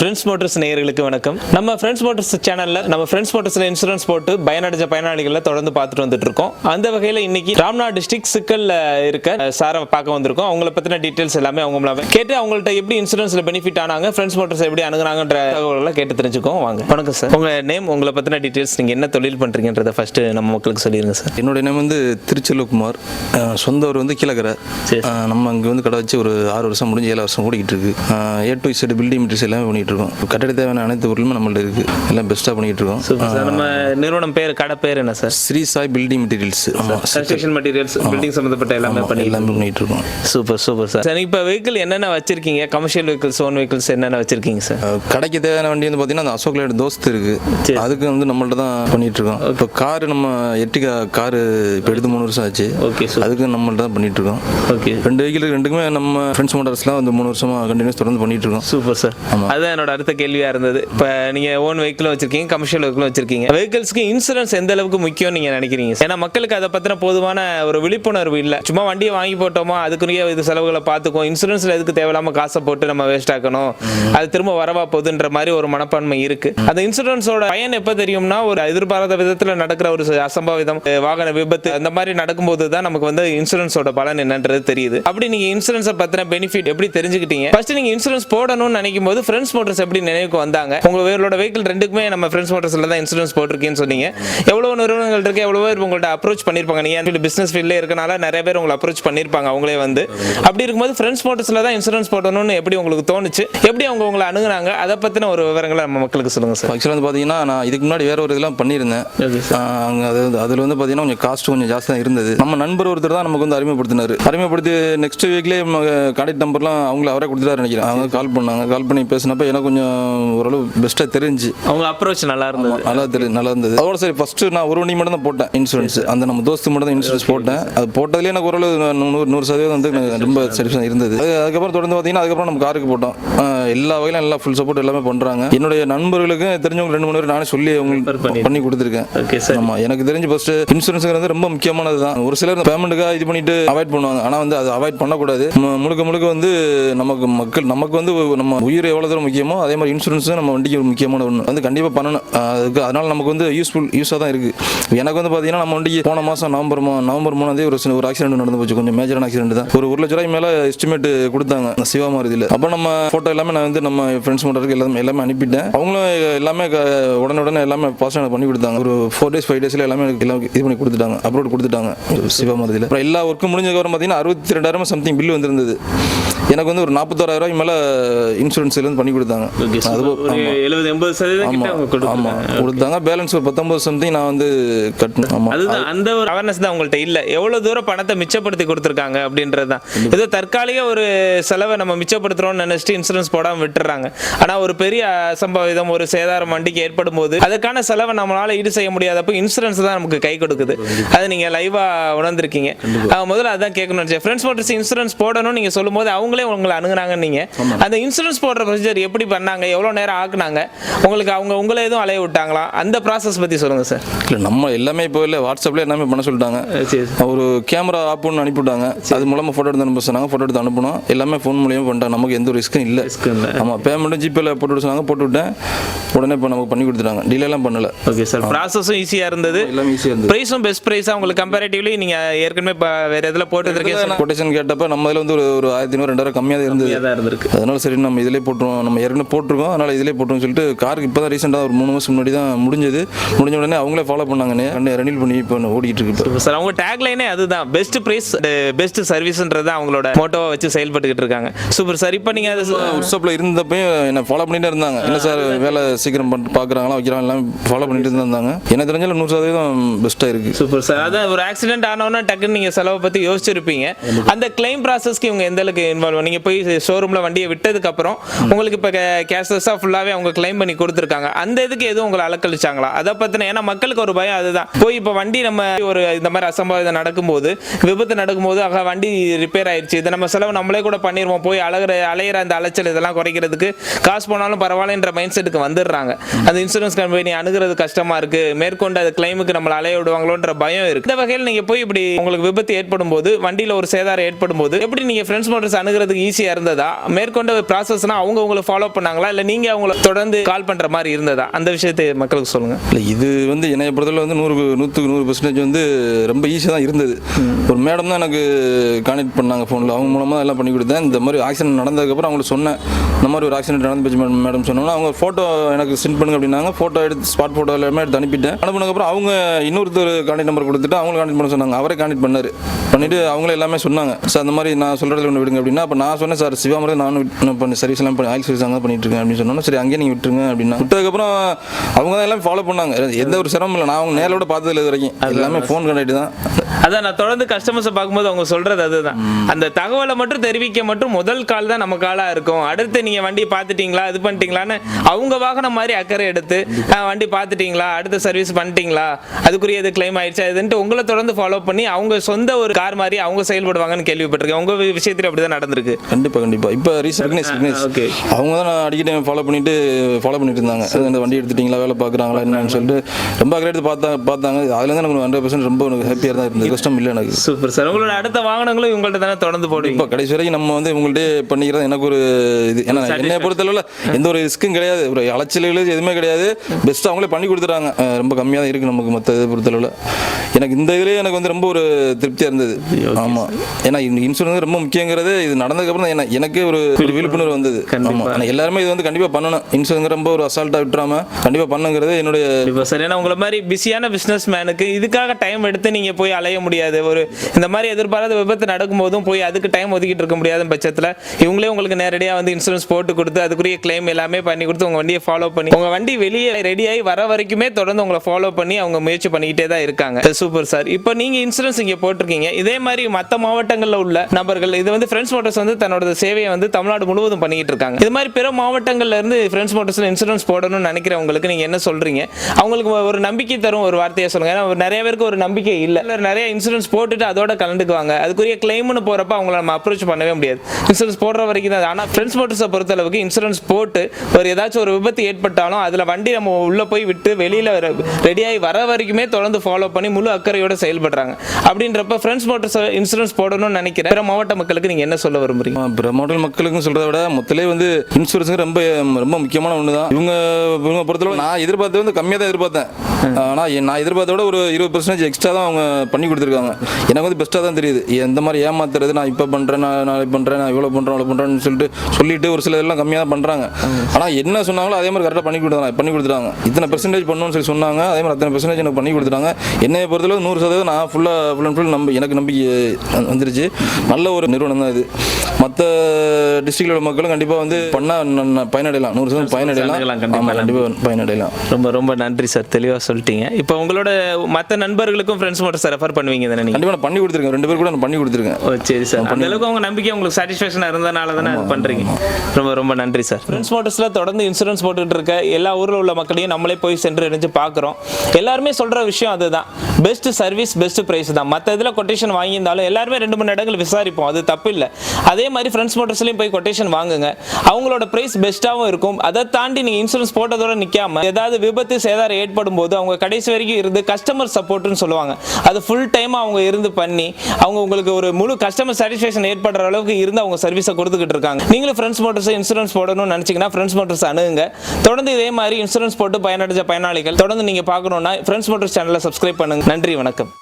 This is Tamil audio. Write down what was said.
ஃப்ரெண்ட்ஸ் மோட்டர்ஸ் நேயர்களுக்கு வணக்கம். நம்ம ஃப்ரெண்ட்ஸ் மோட்டர்ஸ் சேனல்ல நம்ம ஃப்ரெண்ட்ஸ் மோட்டர்ஸ்ல இன்சூரன்ஸ் போட்டு பயனடைஞ்ச பயனாளிகளை தொடர்ந்து பார்த்துட்டு வந்துட்டு இருக்கோம் அந்த வகையில் இன்னைக்கு ராம்நாத் டிஸ்ட்ரிக்ட் சிக்கல்ல இருக்க சாரை பார்க்க வந்திருக்கோம். அவங்கள பத்தின டீடைல்ஸ் எல்லாமே அவங்க மூலமா கேட்டு அவங்கள்ட்ட எப்படி இன்சூரன்ஸ்ல பெனிஃபிட் ஆனாங்க ஃப்ரெண்ட்ஸ் மோட்டர்ஸ் எப்படி அணுகுனாங்கன்ற தகவல்களை கேட்டு தெரிஞ்சுக்கோம் வாங்க. வணக்கம் சார் உங்க நேம் உங்களை பத்தின டீடைல்ஸ் நீங்க என்ன தொழில் பண்றீங்கன்றத ஃபர்ஸ்ட் நம்ம மக்களுக்கு சொல்லிருங்க சார் என்னுடைய நேம் வந்து திருச்செல்வகுமார். சொந்த ஊர் வந்து கீழக்கரை நம்ம அங்கே வந்து கடை வச்சு ஒரு ஆறு வருஷம் முடிஞ்சு ஏழு வருஷம் ஓடிக்கிட்டு இருக்கு. A to Z building materials எல்லாமே பண்ணிட்டு இருக்கோம் கட்டட தேவையான அனைத்து பொருளுமே நம்மள்ட்ட இருக்கு. எல்லாம் பெஸ்ட்டாக பண்ணிட்டு இருக்கோம் சூப்பர் சார் நம்ம நிறுவனம் பேர் கடை பேர் என்ன sir Sri Sai building materials ஆமாம் கன்ஸ்ட்ரக்ஷன் மெட்டீரியல்ஸ் பில்டிங் சம்பந்தப்பட்ட எல்லாமே பண்ணி எல்லாமே பண்ணிட்டு இருக்கோம் சூப்பர் சூப்பர் சார் சார் இப்போ வெஹிக்கிள் என்னென்ன வச்சிருக்கீங்க? கமர்ஷியல் வெஹிக்கிள்ஸ் ஓன் வெஹிக்கிள்ஸ் என்னென்ன வச்சிருக்கீங்க சார் கடைக்கு தேவையான வண்டி வந்து பார்த்தீங்கன்னா அந்த அசோக் லேட் தோஸ்த் இருக்கு. அதுக்கு வந்து நம்மள்ட்ட தான் பண்ணிட்டு இருக்கோம். இப்போ காரு நம்ம எட்டிகா காரு இப்போ எடுத்து மூணு வருஷம் ஆச்சு. ஓகே சார் அதுக்கு நம்மள்ட்ட தான் பண்ணிட்டு இருக்கோம். ஓகே ரெண்டு வெஹிக்கிள் ரெண்டுக்குமே நம்ம ஃப்ரெண்ட்ஸ் மோட்டர்ஸ்லாம் வந்து மூணு வருஷமா கண்டினியூஸ் தொடர்ந்து பண்ணிட்டு இருக்கோம். சூப்பர் சார் அதுதான் என்னோட அடுத்த கேள்வியா இருந்தது. இப்போ நீங்க ஓன் வெஹிக்கிளும் வச்சிருக்கீங்க கமர்ஷியல் வெஹிக்கிளும் வச்சிருக்கீங்க. வெஹிக்கிள்ஸ்க்கு இன்சூரன்ஸ் எந்த அளவுக்கு முக்கியம் நீங்க நினைக்கிறீங்க? ஏன்னா மக்களுக்கு அதை பத்தின போதுமான ஒரு விழிப்புணர்வு இல்ல. சும்மா வண்டியை வாங்கி போட்டோமா அதுக்குரிய இது செலவுகளை பார்த்துக்கும் இன்சூரன்ஸ்ல எதுக்கு தேவையில்லாம காசை போட்டு நம்ம வேஸ்ட் ஆக்கணும்? அது திரும்ப வரவா போகுதுன்ற மாதிரி ஒரு மனப்பான்மை இருக்கு. அந்த இன்சூரன்ஸோட பயன் எப்ப தெரியும்னா ஒரு எதிர்பாராத விதத்துல நடக்கிற ஒரு அசம்பாவிதம் வாகன விபத்து அந்த மாதிரி நடக்கும்போது தான் நமக்கு வந்து இன்சூரன்ஸோட பலன் என்னன்றது தெரியுது. அப்படி நீங்க இன்சூரன்ஸை பத்தின பெனிஃபிட் எப்படி தெரிஞ்சுக்கிட்டீங்க? ஃபர்ஸ்ட் நீங்க இன்சூரன்ஸ் போடணும்னு நினைக்கும் போது ஃப்ரெண்ட்ஸ் மோட்டர்ஸ் எப்படி நினைவுக்கு வந்தாங்க? உங்க வேரோட வெஹிக்கிள் ரெண்டுக்குமே நம்ம ஃப்ரெண்ட்ஸ் மோட்டர்ஸ்ல தான் இன்சூரன்ஸ் போட்டிருக்கீங்கன்னு சொன்னீங்க. எவ்வளவு நிறுவனங்கள் இருக்கு எவ்வளவு பேர் உங்கள்ட்ட அப்ரோச் பண்ணிருப்பாங்க? நீங்க பிசினஸ் ஃபீல்ட்ல இருக்கனால நிறைய பேர் உங்களை அப்ரோச் பண்ணிருப்பாங்க அவங்களே வந்து. அப்படி இருக்கும்போது ஃப்ரெண்ட்ஸ் மோட்டர்ஸ்ல தான் இன்சூரன்ஸ் போடணும்னு எப்படி உங்களுக்கு தோணுச்சு? எப்படி அவங்க உங்களை அணுகுனாங்க? அதை பத்தின ஒரு விவரங்களை நம்ம மக்களுக்கு சொல்லுங்க சார் ஆக்சுவலாக வந்து பார்த்தீங்கன்னா நான் இதுக்கு முன்னாடி வேற ஒரு இதெல்லாம் பண்ணியிருந்தேன். அங்க அது அதில் வந்து பார்த்தீங்கன்னா கொஞ்சம் காஸ்ட் கொஞ்சம் ஜாஸ்தி தான் இருந்தது. நம்ம நண்பர் ஒருத்தர் தான் நமக்கு வந்து அறிமுகப்படுத்தினார். அறிமுகப்படுத்தி நெக்ஸ்ட் வீக்லேயே கான்டாக்ட் நம்பர்லாம் அவங்கள அவரே கொடுத்துட்டாரு நினைக்கிறேன். அவங்க கால் பண்ணாங்க. கால் பண்ணி பேசினப்ப எனக்கு கொஞ்சம் ஓரளவு பெஸ்ட்டாக தெரிஞ்சு. அவங்க அப்ரோச் நல்லா இருந்தது. நல்லா தெரியும் நல்லா இருந்தது. அதோட சரி ஃபர்ஸ்ட் நான் ஒரு வண்டி மட்டும் தான் போட்டேன் இன்சூரன்ஸ் அந்த நம்ம தோஸ்து மட்டும் தான் இன்சூரன்ஸ் போட்டேன். அது போட்டதுலேயே எனக்கு ஓரளவு நூறு நூறு சதவீதம் வந்து ரொம்ப சாட்டிஸ்ஃபேக்ஷன் இருந்தது. அது அதுக்கப்புறம் தொடர்ந்து பார்த்தீங்கன்னா அதுக்கப்புறம் நம்ம காருக்கு போட்டோம். எல்லா வகையிலும் எல்லா ஃபுல் சப்போர்ட் எல்லாமே பண்ணுறாங்க என்னுடைய நண்பர்களுக்கு தெரிஞ்சவங்க ரெண்டு மூணு பேர் நானே சொல்லி அவங்களுக்கு பண்ணி கொடுத்துருக்கேன். ஓகே சார் எனக்கு தெரிஞ்சு ஃபர்ஸ்ட் இன்சூரன்ஸ்ங்கிறது ரொம்ப முக்கியமானது தான். ஒரு சிலர் பேமெண்ட்டுக்காக இது பண்ணிட்டு அவாய்ட் பண்ணுவாங்க. ஆனா வந்து அது அவாய்ட் பண்ணக்கூடாது. முழுக்க முழுக்க வந்து நமக்கு மக்கள் நமக்கு வந்து நம்ம உயிர் எவ்வளவு தூரம் முக்கியமோ அதே மாதிரி இன்சூரன்ஸும் நம்ம வண்டிக்கு ஒரு முக்கியமான ஒன்று வந்து கண்டிப்பா பண்ணணும். அதுக்கு அதனால நமக்கு வந்து யூஸ்ஃபுல் யூஸாக தான் இருக்கு. எனக்கு வந்து பார்த்தீங்கன்னா நம்ம வண்டிக்கு போன மாதம் நவம்பர் மா நவம்பர் மூணாந்தே ஒரு சின்ன ஒரு ஆக்சிடென்ட் நடந்து போச்சு. கொஞ்சம் மேஜரான ஆக்சிடென்ட் தான். ஒரு ஒரு லட்ச ரூபாய் மேலே எஸ்டிமேட் கொடுத்தாங்க. சிவா மாருதியில். அப்போ நம்ம ஃபோட்டோ எல்லாமே நான் வந்து நம்ம ஃப்ரெண்ட்ஸ் மட்டும் எல்லாமே எல்லாமே அனுப்பிட்டேன். அவங்களும் எல்லாமே க- உடனே உடனே எல்லாமே பாஸ் பண்ணி கொடுத்தாங்க. ஒரு ஃபோர் டேஸ் ஃபைவ் டேஸ்ல எல்லாமே எனக்கு எல்லாம் இது பண்ணி கொடுத்துட்டாங்க. அப்லோட் கொடுத்துட்டாங்க. சிவா மாருதியில் அப்புறம் எல்லா ஒர்க்கும் முடிஞ்சதுக்கப்புறம் பார்த்தீங்கன்னா அறுபத்தி ரெண்டாயிரம் சம்திங் பில் வந்திருந்தது. எனக்கு வந்து ஒரு நாற்பத்தாறாயிரம் ரூபாய் மேலே இன்சூரன்ஸ்லேருந்து பண்ணி கொடுத்தாங்க. அது ஒரு எழுபது எண்பது சதவீதம் அவங்க கொடுத்தாங்க. பேலன்ஸ் ஒரு பத்தொன்பது சம்திங் நான் வந்து கட்டணும் ஆமா. அதுதான் அந்த ஒரு அவேர்னஸ் தான் உங்கள்ட்ட இல்ல. எவ்வளவு தூரம் பணத்தை மிச்சப்படுத்தி கொடுத்துருக்காங்க அப்படின்றது தான். ஏதோ தற்காலிக ஒரு செலவை நம்ம மிச்சப்படுத்துறோம்னு நினைச்சிட்டு இன்சூரன்ஸ் போடாம விட்டுறாங்க. ஆனா ஒரு பெரிய அசம்பாவிதம் ஒரு சேதாரம் வண்டிக்கு ஏற்படும் போது அதுக்கான செலவை நம்மளால ஈடு செய்ய முடியாதப்போ இன்சூரன்ஸ் தான் நமக்கு கை கொடுக்குது. அது நீங்க லைவா உணர்ந்திருக்கீங்க. முதல்ல அதான் கேட்கணும் ஃப்ரெண்ட்ஸ் மோட்டர்ஸ் இன்சூரன்ஸ் போடணும் நீங்க சொல்லும்போது அவங்களே உங்களை அணுகுனாங்க நீங்க. அந்த இன்சூரன்ஸ் போடுற ப்ரொசீஜர் எப்படி பண்ணாங்க? எவ்வளவு நேரம் ஆக்குனாங்க? உங்களுக்கு அவங்க உங்களை எதுவும் அலைய விட்டாங்களா? அந்த ப்ராசஸ் பத்தி சொல்லுங்க சார் இல்லை நம்ம எல்லாமே இப்போ இல்லை வாட்ஸ்அப்ல எல்லாமே பண்ண சொல்லிட்டாங்க. ஒரு கேமரா ஆப் ஒன்று அனுப்பிவிட்டாங்க. அது மூலமாக ஃபோட்டோ எடுத்து அனுப்ப சொன்னாங்க. ஃபோட்டோ எடுத்து அனுப்பணும் எல்லாமே ஃபோன் மூலியமாக பண்ணிட்டாங்க நமக்கு எந்த ரிஸ்க்கும் இல்லை. இல்ல. ஆமாம் பேமெண்ட்டும் ஜிபேல போட்டு சொன்னாங்க. போட்டு விட்டேன். உடனே இப்போ நமக்கு பண்ணி கொடுத்துட்டாங்க. டிலேலாம் பண்ணல. ஓகே சார் ப்ராசஸும் ஈஸியா இருந்தது. எல்லாமே ஈஸியாக இருந்தது. பிரைஸும் பெஸ்ட் பிரைஸா உங்களுக்கு கம்பேரிட்டிவ்லி நீங்க ஏற்கனவே இப்ப வேற எதுல போட்டு இருக்கீங்க கொட்டேஷன் கேட்டப்ப நம்ம இதில் வந்து ஒரு ஒரு ஆயிரத்தி ஐநூறு ரெண்டாயிரம் கம்மியாக தான் இருந்தது. தான் இருந்திருக்கு. அதனால சரி நம்ம இதிலே போட்டுருவோம். நம்ம ஏற்கனவே போட்டிருக்கோம். அதனால இதிலே போட்டுருவோம் சொல்லிட்டு காருக்கு இப்போ தான் ரீசெண்டாக ஒரு மூணு மாதம் முன்னாடி தான் முடிஞ்சது. முடிஞ்ச உடனே அவங்களே ஃபாலோ பண்ணாங்க. ரெனில் பண்ணி இப்போ ஓடிக்கிட்டு இருக்கு சார் அவங்க டேக்லைனே அதுதான். பெஸ்ட் பிரைஸ் பெஸ்ட் சர்வீஸ்ன்றது அவங்களோட மோட்டோவை வச்சு செயல்பட்டுக்கிட்டு இருக்காங்க. சூப்பர் சார் இப்போ நீங்க அது வாட்ஸ்அப்பில் இருந்தப்பையும் என்ன ஃபாலோ பண்ணிட்டே இருந்தாங்க. என்ன சார் வேலை சீக்கிரம் பண்ணி பார்க்குறாங்களா வைக்கிறாங்க எல்லாம் ஃபாலோ பண்ணிட்டு இருந்தாங்க. எனக்கு தெரிஞ்சாலும் நூறு சதவீதம் பெஸ்ட்டாக இருக்குது சூப்பர் சார் அதான் ஒரு ஆக்சிடென்ட் ஆனவொன்னா டக்குன்னு நீங்க செலவை பத்தி யோசிச்சிருப்பீங்க. அந்த கிளைம் ப்ராசஸ்க்கு இவங்க எந்த அளவுக்கு இன்வால்வ் நீங்க போய் ஷோரூம்ல வண்டியை விட்டதுக்கு அப்புறம் உங்களுக்கு இப்போ கேஷ்லெஸ்ஸா ஃபுல்லாவே அவங்க கிளைம் பண்ணி கொடுத்துருக்காங்க. அந்த இதுக்கு எதுவும் உங்களை அலக்கழிச்சாங்களா? அதை பத்தின ஏன்னா மக்களுக்கு ஒரு பயம் அதுதான். போய் இப்போ வண்டி நம்ம ஒரு இந்த மாதிரி அசம்பாவிதம் நடக்கும்போது விபத்து நடக்கும்போது ஆக வண்டி ரிப்பேர் ஆயிடுச்சு இதை நம்ம செலவு நம்மளே கூட பண்ணிடுவோம் போய் அழகிற அலையிற அந்த அலைச்சல் இதெல்லாம் குறைக்கிறதுக்கு காசு போனாலும் பரவாயில்லன்ற மைண்ட் செட்டுக்கு வந்துடுறாங்க. அந்த இன்சூரன்ஸ் கம்பெனி அணுகிறது கஷ்டமா இருக்கு. மேற்கொண்டு அது கிளைமுக்கு நம்மளை அலைய விடுவாங்களோன்ற பயம் இருக்கு. இந்த வகையில் நீங்க போய் இப்படி உங்களுக்கு விபத்து ஏற்படும் போது வண்டியில ஒரு சேதாரம் ஏற்படும் போது எப்படி நீங்க ஃப்ரெண்ட்ஸ் மோட்டர்ஸ் அணுகிறதுக்கு ஈஸியா இருந்ததா? மேற்கொண்ட ப்ராசஸ்னா அவங்க உங்களை ஃபாலோ பண்ணாங்களா? இல்ல நீங்க அவங்கள தொடர்ந்து கால் பண்ற மாதிரி இருந்ததா? அந்த விஷயத்தை மக்களுக்கு சொல்லுங்க. இல்லை இது வந்து என்னைய பொறுத்தவரை வந்து நூறு நூற்றுக்கு நூறு பர்சன்டேஜ் வந்து ரொம்ப ஈஸியாக தான் இருந்தது. ஒரு மேடம் தான் எனக்கு கான்டெக்ட் பண்ணாங்க ஃபோனில் அவங்க மூலமாக எல்லாம் பண்ணி கொடுத்தேன். இந்த மாதிரி ஆக்சிடென்ட் நடந்ததுக்கப்புறம் அவங்களுக்கு சொன்னேன். இந்த மாதிரி ஒரு ஆக்சிடென்ட் நடந்து போச்சு மேடம் மேடம் சொன்னோன்னா அவங்க ஃபோட்டோ எனக்கு சென்ட் பண்ணுங்க அப்படின்னாங்க. ஃபோட்டோ எடுத்து ஸ்பாட் ஃபோட்டோ எல்லாமே எடுத்து அனுப்பிட்டேன். அனுப்புனதுக்கப்புறம் அவங்க இன்னொருத்தர் கான்டெக்ட் நம்பர் கொடுத்துட்டு அவங்களும் கான்டெக்ட் பண்ண சொன்னாங்க. அவரே கான்டெக்ட் பண்ணார். பண்ணிட்டு அவங்களே எல்லாமே சொன்னாங்க. சார் அந்த மாதிரி நான் சொல்கிறதுல ஒன்று விடுங்க அப்படின்னா அப்போ நான் சொன்னேன் சார் சிவாமரது நானும் பண்ணி சர்வீஸ் எல்லாம் பண்ணி ஆயில் சர்வீஸ் அங்கே பண்ணிட்டு இருக்கேன் அப்படின்னு சொன்னோன்னா சரி அங்கேயே நீங்கள் விட்டுருங்க அப்படின்னா. விட்டதுக்கப்புறம் அவங்க தான் எல்லாம் ஃபாலோ பண்ணாங்க. எந்த ஒரு சிரமம் இல்லை. நான் அவங்க நேரோட பார்த்ததில்ல இது வரைக்கும். எல்லாமே ஃபோன் கான்டாக்ட் தான். அதான் நான் தொடர்ந்து கஸ்டமர்ஸை பார்க்கும்போது அவங்க சொல்றது அதுதான். அந்த தகவலை மட்டும் தெரிவிக்க மட்டும் முதல் கால் தான் நம்ம காலா இருக்கும். அடுத்து நீங்க வண்டி பார்த்துட்டீங்களா இது பண்ணிட்டீங்களான்னு அவங்க வாகனம் மாதிரி அக்கறை எடுத்து "ஆ, வண்டி பார்த்துட்டீங்களா அடுத்த சர்வீஸ் பண்ணிட்டீங்களா அதுக்குரிய இது கிளைம் ஆயிடுச்சா இதுன்ட்டு உங்களை தொடர்ந்து ஃபாலோ பண்ணி அவங்க சொந்த ஒரு கார் மாதிரி அவங்க செயல்படுவாங்கன்னு கேள்விப்பட்டிருக்கேன். உங்க விஷயத்துல அப்படிதான் நடந்திருக்கு. கண்டிப்பாக கண்டிப்பாக இப்போ okay. அவங்க தான் நான் அடிக்கடி ஃபாலோ பண்ணிட்டு ஃபாலோ பண்ணிட்டு இருந்தாங்க. இந்த வண்டி எடுத்துட்டீங்களா வேலை பார்க்குறாங்களா என்னன்னு சொல்லிட்டு ரொம்ப அக்கறை எடுத்து பார்த்தாங்க பார்த்தாங்க. அதுலேருந்து எனக்கு ஹண்ட்ரட் பர்சன்ட் ரொம்ப எனக்கு ஹாப்பியாக தான் இருந்தது. கஷ்டம் இல்லை எனக்கு. சூப்பர் சார் உங்களோட அடுத்த வாகனங்களும் இவங்கள்ட்ட தானே தொடர்ந்து போடுவீங்க? இப்போ கடைசி வரைக்கும் நம்ம வந்து உங்கள்கிட்ட பண்ணிக்கிறது எனக்கு ஒரு இது. ஏன்னா என்னை பொறுத்தளவில் எந்த ஒரு ரிஸ்க்கும் கிடையாது. ஒரு அலைச்சல்கள் எதுவுமே கிடையாது. பெஸ்ட்டாக அவங்களே பண்ணி கொடுத்துறாங்க அஹ் ரொம்ப கம்மியாக தான் இருக்குது நமக்கு மற்ற இதை பொறுத்தளவில். எனக்கு இந்த இதுலேயே எனக்கு வந்து ரொம்ப ஒரு திருப்தியாக இருந்தது. ஆமாம் ஏன்னா இன்சூரன்ஸ் ரொம்ப முக்கியங்கிறது இது நடந்ததுக்கப்புறம் தான் எனக்கே ஒரு விழிப்புணர்வு. வந்தது. ஆமாம் ஆனால் எல்லாருமே இது வந்து கண்டிப்பாக பண்ணணும். இன்சூரன்ஸ் ரொம்ப ஒரு அசால்ட்டாக விட்டுறாம கண்டிப்பாக பண்ணுங்கிறது என்னுடைய இப்போ சார் ஏன்னா உங்களை மாதிரி பிஸியான பிஸ்னஸ் மேனுக்கு இதுக்காக டைம் எடுத்து நீங்கள் போய் அலைய முடியாது. ஒரு இந்த மாதிரி எதிர்பாராத விபத்து நடக்கும்போதும் போய் அதுக்கு டைம் ஒதுக்கிட்டு இருக்க முடியாத பட்சத்தில் இவங்களே உங்களுக்கு நேரடியாக வந்து இன்சூரன்ஸ் போட்டு கொடுத்து அதுக்குரிய கிளைம் எல்லாமே பண்ணி கொடுத்து உங்கள் வண்டியை ஃபாலோ பண்ணி உங்கள் வண்டி வெளியே ரெடியாகி வர வரைக்குமே தொடர்ந்து உங்களை ஃபாலோ பண்ணி அவங்க முயற்சி பண்ணிக்கிட்டே தான் இருக்காங்க. சூப்பர் சார் இப்போ நீங்கள் இன்சூரன்ஸ் இங்கே போட்டிருக்கீங்க. இதே மாதிரி மற்ற மாவட்டங்களில் உள்ள நபர்கள் இது வந்து ஃப்ரெண்ட்ஸ் மோட்டர்ஸ் வந்து தன்னோட சேவையை வந்து தமிழ்நாடு முழுவதும் பண்ணிக்கிட்டு இருக்காங்க. இது மாதிரி பிற மாவட்டங்கள்ல இருந்து ஃப்ரெண்ட்ஸ் மோட்டர்ஸ்ல இன்சூரன்ஸ் போடணும்னு நினைக்கிறவங்களுக்கு நீங்க என்ன சொல்றீங்க? அவங்களுக்கு ஒரு நம்பிக்கை தரும் ஒரு வார்த்தையை சொல்லுங்க. ஏன்னா நிறைய பேருக்கு ஒரு நம்பிக்கை இல்லை நிறைய இன்சூரன்ஸ் போட்டுட்டு அதோட கலந்துக்குவாங்க. அதுக்குரிய கிளைம்னு போறப்ப அவங்கள நம்ம அப்ரோச் பண்ணவே முடியாது. இன்சூரன்ஸ் போடுற வரைக்கும் தான். ஆனால் ஃப்ரெண்ட்ஸ் மோட்டர்ஸை பொறுத்த அளவுக்கு இன்சூரன்ஸ் போட்டு ஒரு ஏதாச்சும் ஒரு விபத்து ஏற்பட்டாலும் அதில் வண்டி நம்ம உள்ள போய் விட்டு வெளியில் ரெடியாகி வர வரைக்குமே தொடர்ந்து ஃபாலோ பண்ணி முழு அக்கறையோட செயல்படுறாங்க. அப்படின்றப்ப ஃப்ரெண்ட்ஸ் மோட்டர்ஸ் இன்சூரன்ஸ் போடணும்னு நினைக்கிறேன். பிற மாவட்ட மக்களுக்கு நீங்க என்ன சொல்ல விரும்புறீங்க? பிற மாவட்ட மக்களுக்கும் சொல்றத விட மொத்தலே வந்து இன்சூரன்ஸ் ரொம்ப ரொம்ப முக்கியமான ஒன்று தான் இவங்க இவங்க பொறுத்தளவு நான் எதிர்பார்த்தது வந்து கம்மியாக தான் எதிர்பார்த்தேன். ஆனால் நான் எதிர்பார்த்த விட ஒரு இருபது பர்சன்டேஜ் எக்ஸ்ட்ரா தான் அவங்க பண்ணி கொடுத்துருக்காங்க. எனக்கு வந்து பெஸ்ட்டாக தான் தெரியுது. எந்த மாதிரி ஏமாத்துறது நான் இப்போ பண்ணுறேன் நான் நான் பண்ணுறேன் நான் இவ்வளோ பண்ணுறேன் அவ்வளோ பண்ணுறேன்னு சொல்லிட்டு சொல்லிட்டு ஒரு சில எல்லாம் கம்மியாக தான் பண்ணுறாங்க ஆனால் என்ன சொன்னாங்களோ அதே மாதிரி கரெக்டாக பண்ணி கொடுத்தாங்க பண்ணி கொடுத்துட்டாங்க. இத்தனை பெர்சன்டேஜ் பண்ணணும்னு சொல்லி சொன்னாங்க. அதே மாதிரி அத்தனை பெர்சன்டேஜ் எனக்கு பண்ணி கொடுத்துட்டாங்க. என்னைய பொறுத்தளவு நூறு சதவீதம் நான் ஃபுல்லாக ஃபுல் அண்ட் ஃபுல் நம்பி எனக்கு நம்பிக்கை வந்துருச்சு. நல்ல ஒரு நிறுவனம் தான் இது. மற்ற டிஸ்ட்ரிக்டோட மக்களும் கண்டிப்பாக வந்து பண்ணால் பயனடையலாம். நூறு சதவீதம் பயனடையலாம். கண்டிப்பாக பயனடையலாம். ரொம்ப ரொம்ப நன்றி சார். தெளிவாக சொல்லிட்டீங்க. இப்போ உங்களோட மற்ற நண்பர்களுக்கும் ஃப்ரெண்ட்ஸ் மட்டும் சார் ரெஃபர் பண்ணுவீங்க தானே நீங்கள் கண்டிப்பாக பண்ணி கொடுத்துருக்கேன். ரெண்டு பேர் கூட நான் பண்ணி கொடுத்துருக்கேன். ஓ சரி சார் அந்த அளவுக்கு அவங்க நம்பிக்கை உங்களுக்கு சாட்டிஸ்ஃபேக்ஷனாக இருந்தனால தானே அது பண்ணுறீங்க ரொம்ப ரொம்ப நன்றி சார் ஃப்ரெண்ட்ஸ் மோட்டர்ஸில் தொடர்ந்து இன்சூரன்ஸ் போட்டுட்டு இருக்க எல்லா ஊரில் உள்ள மக்களையும் நம்மளே போய் சென்று இணைஞ்சு பார்க்குறோம். எல்லாருமே சொல்கிற விஷயம் அதுதான். பெஸ்ட் சர்வீஸ் பெஸ்ட் ப்ரைஸ் தான். மற்ற இதில் கொட்டேஷன் வாங்கியிருந்தாலும் எல்லாருமே ரெண்டு மூணு இடங்கள் விசாரிப்போம். அது தப்பு இல்லை. அதே மாதிரி ஃப்ரெண்ட்ஸ் மோட்டர்ஸ்லையும் போய் கொட்டேஷன் வாங்குங்க. அவங்களோட ப்ரைஸ் பெஸ்ட்டாகவும் இருக்கும். அதை தாண்டி நீங்கள் இன்சூரன்ஸ் போட்டதோட நிற்காம ஏதாவது விபத்து சேதாரம் ஏற்படும் போது அவங்க கடைசி வரைக்கும் இருந்து கஸ்டமர் சப்போர்ட்னு சொல்லுவாங்க. அது ஃபுல் டைம் அவங்க இருந்து பண்ணி அவங்க உங்களுக்கு ஒரு முழு கஸ்டமர் சாட்டிஸ்ஃபேக்ஷன் ஏற்படுற அளவுக்கு இருந்து அவங்க சர்வீஸை கொடுத்துக்கிட்டு இருக்காங்க. நீங்களும் ஃப்ரெண்ட்ஸ் மோட்டர்ஸ் இன்சூரன்ஸ் போடணும்னு நினச்சிங்கன்னா ஃப்ரெண்ட்ஸ் மோட்டர்ஸ் அணுகுங்க. தொடர்ந்து இதே மாதிரி இன்சூரன்ஸ் போட்டு பயனடைஞ்ச பயனாளிகள் தொடர்ந்து நீங்கள் பார்க்கணுன்னா ஃப்ரெண்ட்ஸ் மோட்டர்ஸ் சேனலை சப்ஸ்கிரைப் பண்ணுங்க. நன்றி வணக்கம்.